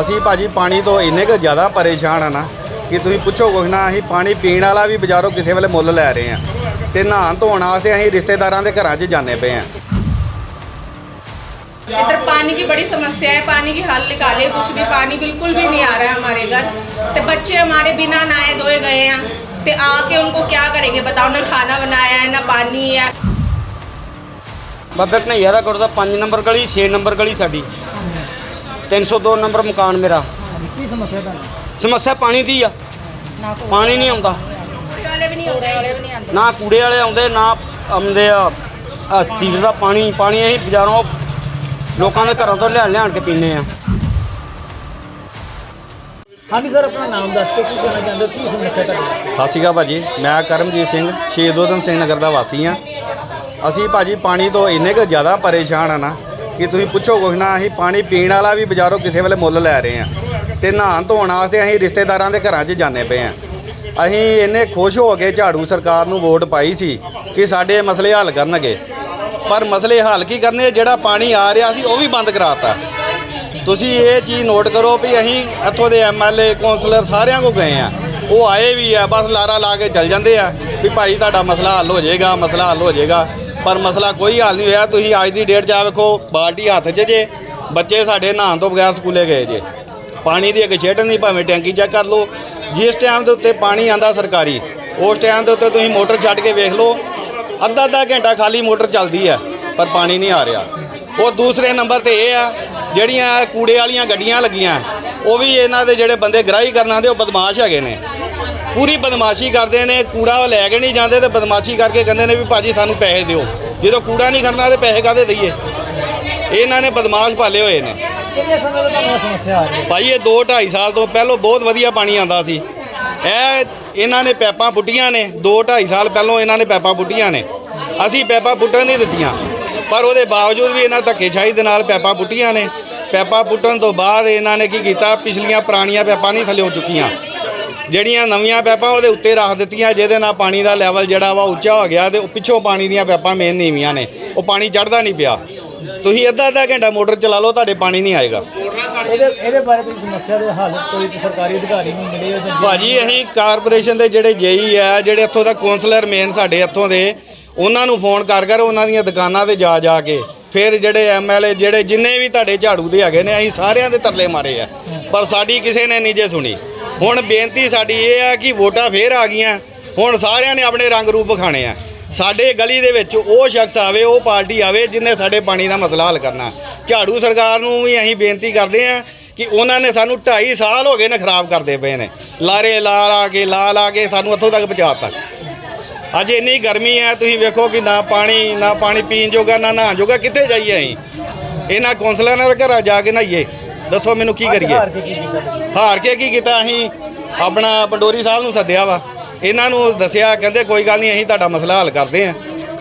ਅਸੀਂ ਭਾਜੀ ਪਾਣੀ ਤੋਂ ਇੰਨੇ ਕੁ ਜ਼ਿਆਦਾ ਪਰੇਸ਼ਾਨ ਆ ਨਾ ਕਿ ਤੁਸੀਂ ਪੁੱਛੋ ਕੁਛ ਨਾ ਅਸੀਂ ਪਾਣੀ ਪੀਣ ਵਾਲਾ ਵੀ ਬਾਜ਼ਾਰੋਂ ਕਿਸੇ ਵੇਲੇ ਮੁੱਲ ਲੈ ਰਹੇ ਆ ਤੇ ਨਹਾਉਣ ਧੋਣ ਵਾਸਤੇ ਅਸੀਂ ਰਿਸ਼ਤੇਦਾਰਾਂ ਦੇ ਘਰਾਂ 'ਚ ਜਾਂਦੇ ਪਏ ਆ इधर पानी की बड़ी समस्या है पानी की हल निकाले कुछ भी पानी बिल्कुल भी नहीं आ रहा है हमारे घर तो बच्चे हमारे बिना नहाए धोए गए हैं तो आके उनको क्या करेंगे बताओ ना खाना बनाया है ना पानी है ਬਾਬੇ ਕਨਈਆ ਦਾ ਗੁਰਦਾ 5 ਨੰਬਰ ਗਲੀ 6 ਨੰਬਰ ਗਲੀ ਸਾਡੀ 302 ਨੰਬਰ ਮਕਾਨ ਮੇਰਾ। ਸਮੱਸਿਆ ਪਾਣੀ ਦੀ ਆ। ਪਾਣੀ ਨਹੀਂ ਆਉਂਦਾ। ਵਾਲੇ ਵੀ ਨਹੀਂ ਆਉਂਦੇ ਵਾਲੇ ਵੀ ਨਹੀਂ ਆਉਂਦੇ ਨਾ ਕੂੜੇ ਵਾਲੇ ਆਉਂਦੇ ਨਾ ਆਉਂਦੇ ਆ। ਆ ਸੀਵਰ ਦਾ ਪਾਣੀ ਪਾਣੀ ਅਸੀਂ ਬਜ਼ਾਰੋਂ ਲੋਕਾਂ ਦੇ ਘਰਾਂ ਤੋਂ ਲਿਆਣ ਲਿਆਣ ਕੇ ਪੀਂਦੇ ਆ। ਹਾਂਜੀ ਸਰ ਆਪਣਾ ਨਾਮ ਦੱਸ ਕੇ ਕੀ ਕਹਿਣਾ ਚਾਹੁੰਦੇ ਕੀ ਸਮੱਸਿਆ ਤੁਹਾਡੀ? ਸਤਿ ਸ਼੍ਰੀ ਅਕਾਲ ਭਾਜੀ। ਮੈਂ ਕਰਮਜੀਤ ਸਿੰਘ ਸ਼ਹੀਦ ਊਧਮ ਸਿੰਘ ਨਗਰ ਦਾ ਵਾਸੀ ਆ ਅਸੀਂ ਭਾਜੀ ਪਾਣੀ ਤੋਂ ਇੰਨੇ ਕੁ ਜ਼ਿਆਦਾ ਪਰੇਸ਼ਾਨ ਆ ਨਾ ਕਿ ਤੁਸੀਂ ਪੁੱਛੋ ਕੁਛ ਨਾ, ਅਸੀਂ ਪਾਣੀ ਪੀਣ ਵਾਲਾ ਵੀ ਬਾਜ਼ਾਰੋਂ ਕਿਸੇ ਵੇਲੇ ਮੁੱਲ ਲੈ ਰਹੇ ਹਾਂ ਤੇ ਨਹਾਉਣ ਧੋਣ ਵਾਸਤੇ ਅਸੀਂ ਰਿਸ਼ਤੇਦਾਰਾਂ ਦੇ ਘਰਾਂ 'ਚ ਜਾਂਦੇ ਪਏ ਹਾਂ। ਅਸੀਂ ਇੰਨੇ ਖੁਸ਼ ਹੋ ਕੇ ਝਾੜੂ ਸਰਕਾਰ ਨੂੰ ਵੋਟ ਪਾਈ ਸੀ ਕਿ ਸਾਡੇ ਮਸਲੇ ਹੱਲ ਕਰਨਗੇ। ਪਰ ਮਸਲੇ ਹੱਲ ਕੀ ਕਰਨੇ, ਜਿਹੜਾ ਪਾਣੀ ਆ ਰਿਹਾ ਸੀ ਉਹ ਵੀ ਬੰਦ ਕਰਾਤਾ। ਤੁਸੀਂ ਇਹ ਚੀਜ਼ ਨੋਟ ਕਰੋ ਵੀ ਅਸੀਂ ਇੱਥੋਂ ਦੇ ਐਮਐਲਏ ਕੌਂਸਲਰ ਸਾਰਿਆਂ ਕੋ ਗਏ ਆ ਉਹ ਆਏ ਵੀ ਆ, ਬਸ ਲਾਰਾ ਲਾ ਕੇ ਚੱਲ ਜਾਂਦੇ ਆ ਵੀ ਭਾਈ ਤੁਹਾਡਾ ਮਸਲਾ ਹੱਲ ਹੋ ਜਾਏਗਾ, ਮਸਲਾ ਹੱਲ ਹੋ ਜਾਏਗਾ। ਪਰ ਮਸਲਾ ਕੋਈ ਹੱਲ ਨਹੀਂ ਹੋਇਆ। ਤੁਸੀਂ ਅੱਜ ਦੀ ਡੇਟ 'ਚ ਆ ਵੇਖੋ, ਬਾਲਟੀ ਹੱਥ 'ਚ ਜੇ, ਬੱਚੇ ਸਾਡੇ ਨਹਾਉਣ ਤੋਂ ਬਗੈਰ ਸਕੂਲੇ ਗਏ ਜੇ। ਪਾਣੀ ਦੀ ਇੱਕ ਛੇਟ ਨਹੀਂ, ਭਾਵੇਂ ਟੈਂਕੀ ਚੈੱਕ ਕਰ ਲਓ। ਜਿਸ ਟਾਈਮ ਦੇ ਉੱਤੇ ਪਾਣੀ ਆਂਦਾ ਸਰਕਾਰੀ, ਉਸ ਟਾਈਮ ਦੇ ਉੱਤੇ ਤੁਸੀਂ ਮੋਟਰ ਛੱਡ ਕੇ ਵੇਖ ਲਓ। ਅੱਧਾ ਅੱਧਾ ਘੰਟਾ ਖਾਲੀ ਮੋਟਰ ਚੱਲਦੀ ਹੈ, ਪਰ ਪਾਣੀ ਨਹੀਂ ਆ ਰਿਹਾ। ਉਹ ਦੂਸਰੇ ਨੰਬਰ ਤੇ ਇਹ ਆ, ਜਿਹੜੀਆਂ ਕੂੜੇ ਵਾਲੀਆਂ ਗੱਡੀਆਂ ਲੱਗੀਆਂ, ਉਹ ਵੀ ਇਹਨਾਂ ਦੇ ਜਿਹੜੇ ਬੰਦੇ ਗ੍ਰਾਹੀ ਕਰਨ ਆਉਂਦੇ, ਉਹ ਬਦਮਾਸ਼ ਹੈਗੇ ਨੇ। ਪੂਰੀ ਬਦਮਾਸ਼ੀ ਕਰਦੇ ਨੇ ਕੂੜਾ ਉਹ ਲੈ ਕੇ ਨਹੀਂ ਜਾਂਦੇ ਤੇ ਬਦਮਾਸ਼ੀ ਕਰਕੇ ਕਹਿੰਦੇ ਨੇ ਵੀ ਭਾਜੀ ਸਾਨੂੰ ਪੈਸੇ ਦਿਓ। ਜਦੋਂ ਕੂੜਾ ਨਹੀਂ ਖੜਨਾ ਤੇ ਪੈਸੇ ਕਾਹਦੇ ਦਈਏ? ਇਹਨਾਂ ਨੇ ਬਦਮਾਸ਼ ਪਾਲੇ ਹੋਏ ਨੇ। ਕਿੰਨੇ ਸਮੇਂ ਤੋਂ ਤੁਹਾਨੂੰ ਇਹ ਸਮੱਸਿਆ ਆ ਰਹੀ ਹੈ? ਭਾਈ ਇਹ 2 2.5 ਸਾਲ ਤੋਂ ਪਹਿਲਾਂ ਬਹੁਤ ਵਧੀਆ ਪਾਣੀ ਆਂਦਾ ਸੀ। ਇਹ ਇਹਨਾਂ ਨੇ ਪੈਪਾਂ ਪੁੱਟੀਆਂ ਨੇ। 2 2.5 ਸਾਲ ਪਹਿਲਾਂ ਇਹਨਾਂ ਨੇ ਪੈਪਾਂ ਪੁੱਟੀਆਂ ਨੇ। ਅਸੀਂ ਪੈਪਾਂ ਪੁੱਟਣ ਨਹੀਂ ਦਿੱਤੀਆਂ। ਪਰ ਉਹਦੇ ਬਾਵਜੂਦ ਵੀ ਇਹਨਾਂ ਧੱਕੇਸ਼ਾਹੀ ਦੇ ਨਾਲ ਪੈਪਾਂ ਪੁੱਟੀਆਂ ਨੇ। ਪੈਪਾਂ ਪੁੱਟਣ ਤੋਂ ਬਾਅਦ ਇਹਨਾਂ ਨੇ ਕੀ ਕੀਤਾ? ਪਿਛਲੀਆਂ ਪੁਰਾਣੀਆਂ ਪੈਪਾਂ ਨਹੀਂ ਥੱਲੇ ਚੁੱਕੀਆਂ। ਜਿਹੜੀਆਂ ਨਵੀਆਂ ਪੈਪਾਂ ਉਹਦੇ ਉੱਤੇ ਰੱਖ ਦਿੱਤੀਆਂ ਜਿਹਦੇ ਨਾਲ ਪਾਣੀ ਦਾ ਲੈਵਲ ਜਿਹੜਾ ਵਾ ਉੱਚਾ ਹੋ ਗਿਆ ਤੇ ਉਹ ਪਿੱਛੋਂ ਪਾਣੀ ਦੀਆਂ ਪੈਪਾਂ ਮੇਨ ਨੀਵੀਆਂ ਨੇ। ਉਹ ਪਾਣੀ ਚੜਦਾ ਨਹੀਂ ਪਿਆ। ਤੁਸੀਂ ਅੱਧਾ ਅੱਧਾ ਘੰਟਾ ਮੋਟਰ ਚਲਾ ਲਓ ਤੁਹਾਡੇ ਪਾਣੀ ਨਹੀਂ ਆਏਗਾ। ਇਹਦੇ ਇਹਦੇ ਬਾਰੇ ਤੁਸੀਂ ਸਮੱਸਿਆ ਦੇ ਹੱਲ ਕੋਈ ਸਰਕਾਰੀ ਅਧਿਕਾਰੀ ਨੂੰ ਮਿਲੇ ਜਾਂ ਭਾਜੀ ਅਸੀਂ ਕਾਰਪੋਰੇਸ਼ਨ ਦੇ ਜਿਹੜੇ ਜੇਈ ਆ ਜਿਹੜੇ ਇੱਥੋਂ ਦਾ ਕਾਉਂਸਲਰ ਮੇਨ ਸਾਡੇ ਇੱਥੋਂ ਦੇ ਉਹਨਾਂ ਨੂੰ ਫੋਨ ਕਰ ਕਰ ਉਹਨਾਂ ਦੀਆਂ ਦੁਕਾਨਾਂ ਤੇ ਜਾ ਜਾ ਕੇ ਫਿਰ ਜਿਹੜੇ ਐਮਐਲਏ ਜਿਹੜੇ ਜਿੰਨੇ ਵੀ ਤੁਹਾਡੇ ਝਾੜੂ ਦੇ ਹੈਗੇ ਨੇ ਅਸੀਂ ਸਾਰਿਆਂ ਦੇ ਤਰਲੇ ਮਾਰੇ ਆ। ਪਰ ਸਾਡੀ ਕਿਸੇ ਨੇ ਨਹੀਂ ਜੇ ਸੁਣੀ। ਹੁਣ ਬੇਨਤੀ ਸਾਡੀ ਇਹ ਹੈ ਕਿ ਵੋਟਾਂ ਫੇਰ ਆ ਗਈਆਂ। ਹੁਣ ਸਾਰਿਆਂ ਨੇ ਆਪਣੇ ਰੰਗ ਰੂਪ ਵਿਖਾਣੇ ਆ। ਸਾਡੇ ਗਲੀ ਦੇ ਵਿੱਚ ਉਹ ਸ਼ਖਸ ਆਵੇ, ਉਹ ਪਾਰਟੀ ਆਵੇ ਜਿਨੇ ਸਾਡੇ ਪਾਣੀ ਦਾ ਮਸਲਾ ਹੱਲ ਕਰਨਾ। ਝਾੜੂ ਸਰਕਾਰ ਨੂੰ ਵੀ ਅਸੀਂ ਬੇਨਤੀ ਕਰਦੇ ਆ ਕਿ ਉਹਨਾਂ ਨੇ ਸਾਨੂੰ 2.5 ਸਾਲ ਹੋ ਗਏ ਨੇ ਖਰਾਬ ਕਰਦੇ ਪਏ ਨੇ। ਲਾਰੇ ਲਾ ਲਾ ਕੇ, ਲਾ ਲਾ ਕੇ ਸਾਨੂੰ ਇੱਥੋਂ ਤੱਕ ਪਹੁੰਚਾਤਾ। ਅੱਜ ਇੰਨੀ ਗਰਮੀ ਹੈ ਤੁਸੀਂ ਵੇਖੋ ਕਿ ਨਾ ਪਾਣੀ ਨਾ ਪਾਣੀ ਪੀਣ ਜੋਗਾ, ਨਾ ਨਹਾਉਣ ਜੋਗਾ ਕਿੱਥੇ ਜਾਈਏ ਅਸੀਂ? ਇਹਨਾਂ ਕੌਂਸਲਰਾਂ ਦੇ ਘਰਾਂ ਜਾ ਕੇ ਨਹਾਈਏ। ਦੱਸੋ ਮੈਨੂੰ ਕੀ ਕਰੀਏ? ਹਾਰ ਕੇ ਕੀ ਕੀਤਾ ਅਸੀਂ ਆਪਣਾ ਪੰਡੋਰੀ ਸਾਹਿਬ ਨੂੰ ਸੱਦਿਆ ਵਾ। ਇਹਨਾਂ ਨੂੰ ਦੱਸਿਆ ਕਹਿੰਦੇ ਕੋਈ ਗੱਲ ਨਹੀਂ ਅਸੀਂ ਤੁਹਾਡਾ ਮਸਲਾ ਹੱਲ ਕਰਦੇ ਹਾਂ।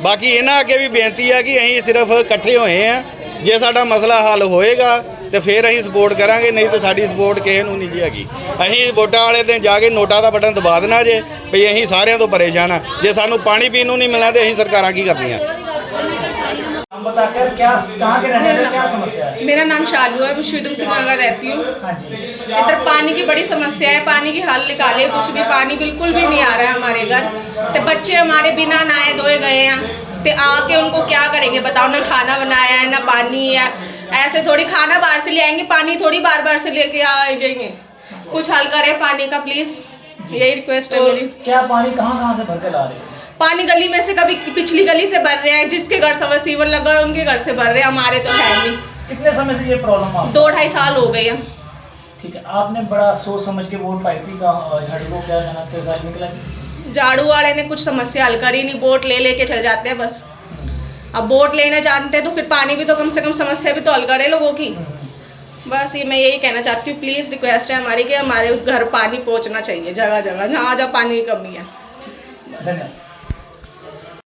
ਬਾਕੀ ਇਹਨਾਂ ਅੱਗੇ ਵੀ ਬੇਨਤੀ ਹੈ ਕਿ ਅਸੀਂ ਸਿਰਫ ਇਕੱਠੇ ਹੋਏ ਆ ਜੇ ਸਾਡਾ ਮਸਲਾ ਹੱਲ ਹੋਏਗਾ ਤੇ ਫਿਰ ਅਸੀਂ ਸਪੋਰਟ ਕਰਾਂਗੇ ਨਹੀਂ ਤੇ ਸਾਡੀ ਸਪੋਰਟ ਕਿਸੇ ਨੂੰ ਨਹੀਂ ਜੀ ਹੈਗੀ। ਅਸੀਂ ਵੋਟਾਂ ਵਾਲੇ ਦਿਨ ਜਾ ਕੇ ਨੋਟਾਂ ਦਾ ਬਟਨ ਦਬਾ ਦੇਣਾ ਜੇ ਵੀ ਅਸੀਂ ਸਾਰਿਆਂ ਤੋਂ ਪਰੇਸ਼ਾਨ ਆ। ਜੇ ਸਾਨੂੰ ਪਾਣੀ ਪੀਣ ਨੂੰ ਨਹੀਂ ਮਿਲਣਾ ਤੇ ਅਸੀਂ ਸਰਕਾਰਾਂ ਕੀ ਕਰਨੀਆਂ? बताकर क्या कहाँ के रहने वाले क्या समस्या है? मेरा नाम शालू है मैं शुद्धम सिंह नगर रहती हूँ। हाँ जी। इधर पानी की बड़ी समस्या है पानी की हल निकाले कुछ भी पानी बिल्कुल भी नहीं आ रहा है हमारे घर। तो बच्चे हमारे बिना नहाए धोए गए हैं। तो आके उनको क्या करेंगे बताओ ना खाना बनाया है ना पानी है। ऐसे थोड़ी खाना बाहर से ले आएँगे पानी थोड़ी बार बार से लेके आ जाएँगे। कुछ हल करें पानी का प्लीज़ यही रिक्वेस्ट है तो मेरी। क्या पानी कहाँ कहाँ से भर के ला रहे हो? पानी गली में से कभी पिछली गली से भर रहे हैं जिसके घर सवर सीवर लगा है उनके घर से भर रहे हैं हमारे तो है नहीं। कितने समय से ये प्रॉब्लम दो ढाई साल हो गए हैं। ठीक है आपने बड़ा सोच समझ के वोट पाई थी झाड़ू को क्या निकला? झाड़ू वाले ने कुछ समस्या हल करी नहीं बोट ले लेके चल जाते हैं बस। अब बोट लेना जानते हैं तो फिर पानी भी तो कम से कम समस्या भी तो हल करे लोगों की। बस ये मैं यही कहना चाहती हूँ प्लीज़ रिक्वेस्ट है हमारी कि हमारे घर पानी पहुँचना चाहिए जगह जगह जहाँ जहाँ पानी की कमी है।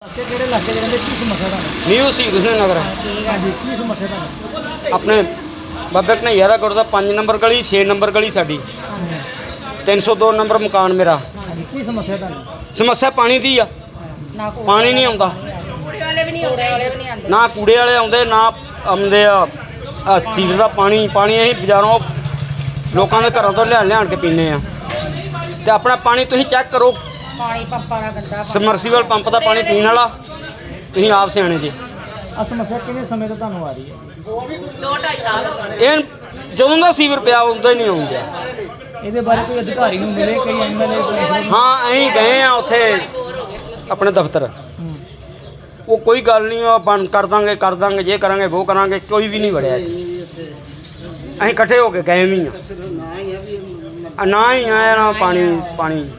ਕਿ ਕਿਹੜੇ ਨਿਊ ਸੀ ਨਗਰ। ਆਪਣੇ ਬਾਬੇ ਕਨਈਆ ਦਾ ਗੁਰਦਾ 5 ਨੰਬਰ ਗਲੀ 6 ਨੰਬਰ ਗਲੀ ਸਾਡੀ। ਹਾਂਜੀ। 302 ਨੰਬਰ ਮਕਾਨ ਮੇਰਾ। ਕੀ ਸਮੱਸਿਆ ਤੁਹਾਨੂੰ? ਸਮੱਸਿਆ ਪਾਣੀ ਦੀ ਆ। ਪਾਣੀ ਨਹੀਂ ਆਉਂਦਾ। ਵਾਲੇ ਵਾਲੇ ਵੀ ਨਹੀਂ ਆਉਂਦੇ। ਨਾ ਕੂੜੇ ਵਾਲੇ ਆਉਂਦੇ ਨਾ ਆਉਂਦੇ ਆ। ਆ ਸੀਵਰ ਦਾ ਪਾਣੀ ਪਾਣੀ ਅਸੀਂ ਬਾਜ਼ਾਰੋਂ ਲੋਕਾਂ ਦੇ ਘਰਾਂ ਤੋਂ ਲਿਆਣ ਲਿਆਣ ਕੇ ਪੀਂਦੇ ਆ। ਤੇ ਆਪਣਾ ਪਾਣੀ ਤੁਸੀਂ ਚੈੱਕ ਕਰੋ ਪਾਣੀ ਪੰਪਾਂ ਦਾ ਗੰਦਾ ਸਮਰਸੀਬਲ ਪੰਪ ਦਾ ਪਾਣੀ ਪੀਣ ਵਾਲਾ। ਤੁਸੀਂ ਆਪ ਸਿਆਣੇ ਜੀ। ਆ ਸਮੱਸਿਆ ਕਿੰਨੇ ਸਮੇਂ ਤੋਂ ਤੁਹਾਨੂੰ ਆ ਰਹੀ ਹੈ? ਇਹ ਜਦੋਂ ਦਾ ਸੀਵਰ ਪਿਆ ਉਦੋਂ ਹੀ ਨਹੀਂ ਆਉਂਦਾ। ਇਹਦੇ ਬਾਰੇ ਕੋਈ ਅਧਿਕਾਰੀ ਨੂੰ ਮਿਲੇ ਕਈ ਐਮਐਲਏ ਹਾਂ ਅਸੀਂ ਗਏ ਆ ਉੱਥੇ ਆਪਣੇ ਦਫ਼ਤਰ। ਉਹ ਕੋਈ ਗੱਲ ਨਹੀਂ ਉਹ ਬੰਦ ਕਰ ਦਾਂਗੇ ਕਰ ਦਾਂਗੇ ਜੇ ਕਰਾਂਗੇ ਉਹ ਕਰਾਂਗੇ ਕੋਈ ਵੀ ਨਹੀਂ ਵੜਿਆ ਇੱਥੇ। ਅਸੀਂ ਇਕੱਠੇ ਹੋ ਕੇ ਗਏ ਵੀ ਆ ਨਾ ਹੀ ਆਇਆ ਨਾ ਪਾਣੀ ਪਾਣੀ।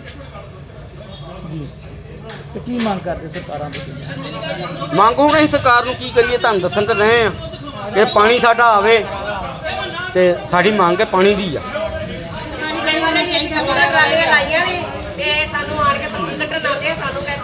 ਤੇ ਕੀ ਮੰਗ ਕਰਦੇ ਸਰਕਾਰਾਂ ਤੋਂ? ਮੰਗੂ ਨਹੀਂ ਸਰਕਾਰ ਨੂੰ ਕੀ ਕਰੀਏ ਤੁਹਾਨੂੰ ਦੱਸਣ ਤੇ ਰਹੇ ਆ ਕਿ ਪਾਣੀ ਸਾਡਾ ਆਵੇ ਤੇ ਸਾਡੀ ਮੰਗ ਹੈ ਪਾਣੀ ਦੀ ਆ। ਟਰਾਲੀਆਂ ਲਾਈਆਂ ਨੇ ਤੇ ਸਾਨੂੰ ਆਣ ਕੇ ਤੰਗੀ ਕੱਟਣ ਆਉਂਦੇ ਆ ਸਾਨੂੰ ਕਹਿੰਦੇ